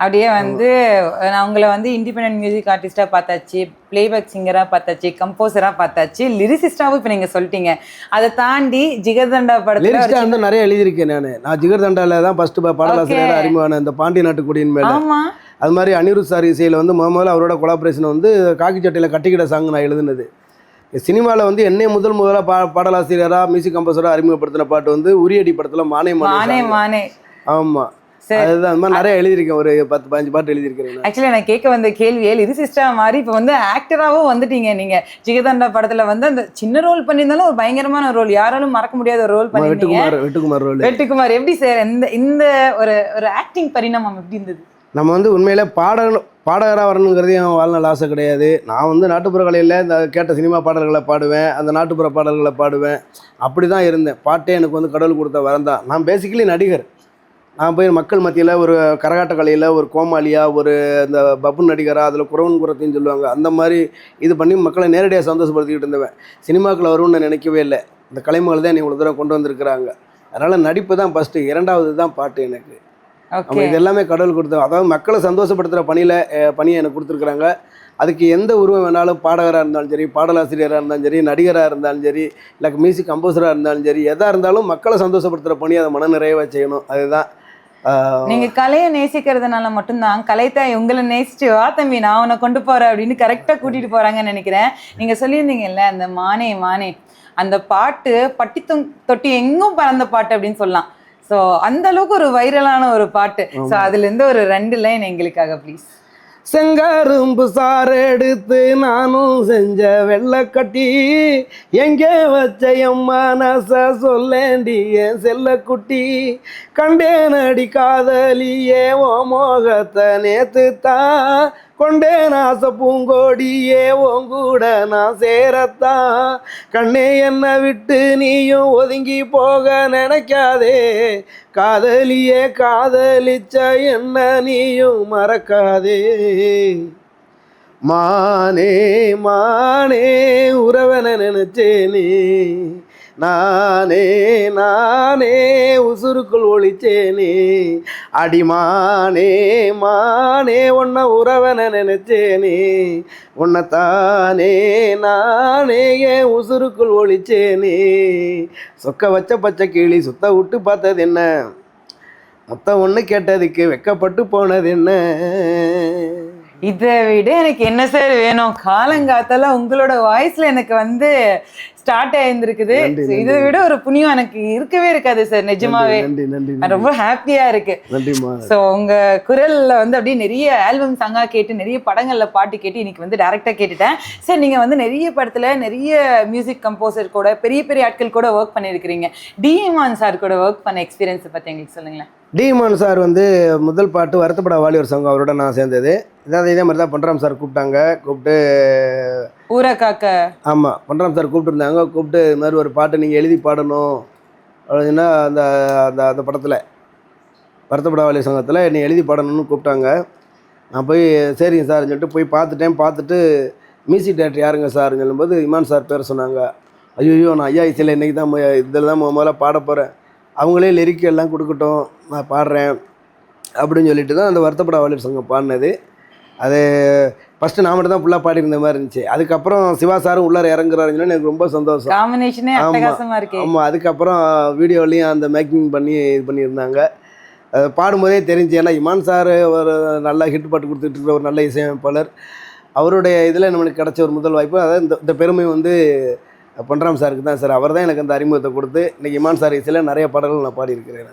அப்படியே வந்து நான் உங்களை வந்து இண்டிபெண்டன்ட் மியூசிக் ஆர்டிஸ்டாக பார்த்தாச்சு பிளேபேக் சிங்கராக பார்த்தாச்சு கம்போசராக பார்த்தாச்சு லிரிசிஸ்டாவும் இப்போ நீங்கள் சொல்லிட்டீங்க. அதை தாண்டி ஜிகர்தண்டா படத்தில் வந்து நிறைய எழுதியிருக்கேன் நான். நான் ஜிகர் தண்டால தான் ஃபர்ஸ்ட் பாடலாசிரியர் அறிமுகமான இந்த பாண்டி நாட்டுக்குடியின் மேல. அது மாதிரி அனிருத் சார் இசையில் வந்து முத முதல்ல அவரோட கொலாபரேஷன் வந்து காக்கி சட்டையில் கட்டிக்கிட சாங் நான் எழுதுனது. சினிமாவில் வந்து என்னை முதல் முதல்ல பா பாடலாசிரியராக மியூசிக் கம்போசராக அறிமுகப்படுத்தின பாட்டு வந்து உரியடி படத்தில் மானே மானே மானே ஆமாம். அதுதான் அந்த மாதிரி நிறைய எழுதியிருக்கேன். ஒரு பத்து பதினஞ்சு பாட்டு எழுதியிருக்கிறேன். ஆக்சுவலி நான் கேட்க வந்த கேள்வியே லிரிசிஸ்டா மாதிரி இப்போ வந்து ஆக்டராகவும் வந்துட்டீங்க நீங்க. ஜிகதண்டா படத்துல வந்து அந்த சின்ன ரோல் பண்ணியிருந்தாலும் ஒரு பயங்கரமான ரோல் யாராலும் மறக்க முடியாத ஒரு ரோல் பண்ணிருந்தீங்க வெட்டுக்குமார் வெட்டுக்குமார் ரோல் வெட்டுக்குமார் எப்படி சார் இந்த இந்த ஒரு ஒரு ஆக்டிங் பரிணாமம் எப்படி இருந்தது? நம்ம வந்து உண்மையிலே பாட பாடகராக வரணுங்கிறது என் வாழ்நாள் ஆசை கிடையாது. நான் வந்து நாட்டுப்புற கலையில் இந்த கேட்ட சினிமா பாடல்களை பாடுவேன் அந்த நாட்டுப்புற பாடல்களை பாடுவேன். அப்படி தான் இருந்தேன். பாட்டே எனக்கு வந்து கடவுள் கொடுத்த வரம் தான். நான் பேசிக்கலி நடிகர். நான் போய் மக்கள் மத்தியில் ஒரு கரகாட்ட கலையில் ஒரு கோமாளியாக ஒரு இந்த பப்பு நடிகராக அதில் குறவன் குறத்தின்னு சொல்லுவாங்க. அந்த மாதிரி இது பண்ணி மக்களை நேரடியாக சந்தோஷப்படுத்திக்கிட்டு இருந்தவன். சினிமாக்குள்ள வரும்னு நான் நினைக்கவே இல்லை. இந்த கலைமகள் தான் என்னை இவ்வளோ தூரம் கொண்டு வந்திருக்கிறாங்க. அதனால் நடிப்பு தான் ஃபஸ்ட்டு இரண்டாவது தான் பாட்டு எனக்கு. நம்ம இது எல்லாமே கடவுள் கொடுத்தோம் அதாவது மக்களை சந்தோஷப்படுத்துகிற பணியில் பணியை எனக்கு கொடுத்துருக்குறாங்க. அதுக்கு எந்த உருவம் வேணாலும் பாடகராக இருந்தாலும் சரி பாடலாசிரியராக இருந்தாலும் சரி நடிகராக இருந்தாலும் சரி இல்லை மியூசிக் கம்போசராக இருந்தாலும் சரி எதாக இருந்தாலும் மக்களை சந்தோஷப்படுத்துகிற பணி அதை மன நிறைவாக செய்யணும். அதுதான் நீங்க கலையை நேசிக்கிறதுனால மட்டும்தான் கலைத்தாய் உங்களை நேசிச்சு வா தம்பி நான் உன்னை கொண்டு போறேன் அப்படின்னு கரெக்டா கூட்டிட்டு போறாங்கன்னு நினைக்கிறேன். நீங்க சொல்லியிருந்தீங்கல்ல அந்த மானே மானே. அந்த பாட்டு பட்டி தொங்- தொட்டி எங்கும் பறந்த பாட்டு அப்படின்னு சொல்லலாம். ஸோ அந்த அளவுக்கு ஒரு வைரலான ஒரு பாட்டு. ஸோ அதுல இருந்து ஒரு ரெண்டு லைன் எங்களுக்காக ப்ளீஸ் செங்கரும்பு சாறு எடுத்து நானும் செஞ்ச வெள்ளக்கட்டி. எங்கே வச்ச என் மனச சொல்லேண்டி என் செல்லக்குட்டி. கண்டேனடி காதலியே ஓ மோகத்தை நேத்து தான் கொண்டேன் ஆசை பூங்கோடியே உங்கூட நான் சேரத்தான். கண்ணே என்னை விட்டு நீயும் ஒதுங்கி போக நினைக்காதே. காதலியே காதலிச்ச என்ன நீயும் மறக்காதே. மானே மானே உறவனை நினைச்சேனே நானே நானே உசுருக்குள் ஒளிச்சேனே. அடிமானே மானே உன்னை உறவன நினைச்சேனே. உன்னை தானே நானே என் உசுருக்குள் ஒளிச்சேனே. சொக்க வச்ச பச்சை கிளி சுத்த விட்டு பார்த்தது என்ன? மொத்தம் ஒன்று கேட்டதுக்கு வெக்கப்பட்டு போனது என்ன? இதை விட எனக்கு என்ன சார் வேணும்? காலங்காத்தால உங்களோட வாய்ஸ்ல எனக்கு வந்து ஸ்டார்ட் ஆயிருந்திருக்குது. இதை விட ஒரு புண்ணியம் எனக்கு இருக்கவே இருக்காது சார் நிஜமாவே. ரொம்ப ஹாப்பியா இருக்கு. ஸோ உங்க குரல்ல வந்து அப்படியே நிறைய ஆல்பம் சாங்கா கேட்டு நிறைய படங்கள்ல பாட்டு கேட்டு இன்னைக்கு வந்து டேரக்டா கேட்டுட்டேன். சார் நீங்க வந்து நிறைய படத்துல நிறைய மியூசிக் கம்போசர் கூட பெரிய பெரிய ஆட்கள் கூட ஒர்க் பண்ணியிருக்கிறீங்க. டிஎம்ஆன் சார் கூட ஒர்க் பண்ண எக்ஸ்பீரியன்ஸ் பத்தி எங்களுக்கு சொல்லுங்களேன். டிமான் சார் வந்து முதல் பாட்டு வருத்தப்பட வாலிபர் சங்கம் அவரோட நான் சேர்ந்தது. இதாவது இதே மாதிரி தான் பண்றாம் சார் கூப்பிட்டாங்க. கூப்பிட்டு ஊரா காக்க. ஆமாம் பண்றாம் சார் கூப்பிட்டுருந்தாங்க. கூப்பிட்டு இது மாதிரி ஒரு பாட்டு நீங்கள் எழுதி பாடணும். அப்படின்னா அந்த அந்த அந்த படத்தில் வருத்தப்பட வாலிபர் சங்கத்தில் என்னை எழுதி பாடணும்னு கூப்பிட்டாங்க. நான் போய் சரிங்க சார்னு சொல்லிட்டு போய் பார்த்துட்டேன். பார்த்துட்டு மியூசிக் டேரக்டர் யாருங்க சார்னு சொல்லும்போது இமான் சார் பேர் சொன்னாங்க. ஐயோ நான் ஐயா இசையில் இன்றைக்கி தான் இதில் தான் முத முதல்ல பாட போகிறேன் அவங்களே லிரிக் எல்லாம் கொடுக்கட்டும் நான் பாடுறேன் அப்படின்னு சொல்லிட்டு தான் அந்த வருத்தப்பட வாலிபர் சங்கம் பாடினது. அது ஃபஸ்ட்டு நான் மட்டும் தான் ஃபுல்லாக பாடியிருந்த மாதிரி இருந்துச்சு. அதுக்கப்புறம் சிவா சாரும் உள்ளார இறங்குறாருன்னு எனக்கு ரொம்ப சந்தோஷம். காம்பினேஷனே ஆமா. அட்டகாசமா இருக்கு. ஆமாம் அதுக்கப்புறம் வீடியோலையும் அந்த மேக்கிங் பண்ணி இது பண்ணியிருந்தாங்க. அது பாடும்போதே தெரிஞ்சு ஏன்னா இமான் சார் ஒரு நல்ல ஹிட் பாட்டு கொடுத்துட்டு இருக்கிற ஒரு நல்ல இசையமைப்பாளர். அவருடைய இதில் நம்மளுக்கு கிடைச்ச ஒரு முதல் வாய்ப்பு. அதாவது இந்த இந்த பெருமை வந்து பொன்ராம் சாருக்கு தான் சார். அவர் தான் எனக்கு அந்த அறிமுகத்தை கொடுத்து இன்றைக்கி இமான் சார் இசையில் நிறைய பாடல்கள் நான் பாடியிருக்கிறேன்.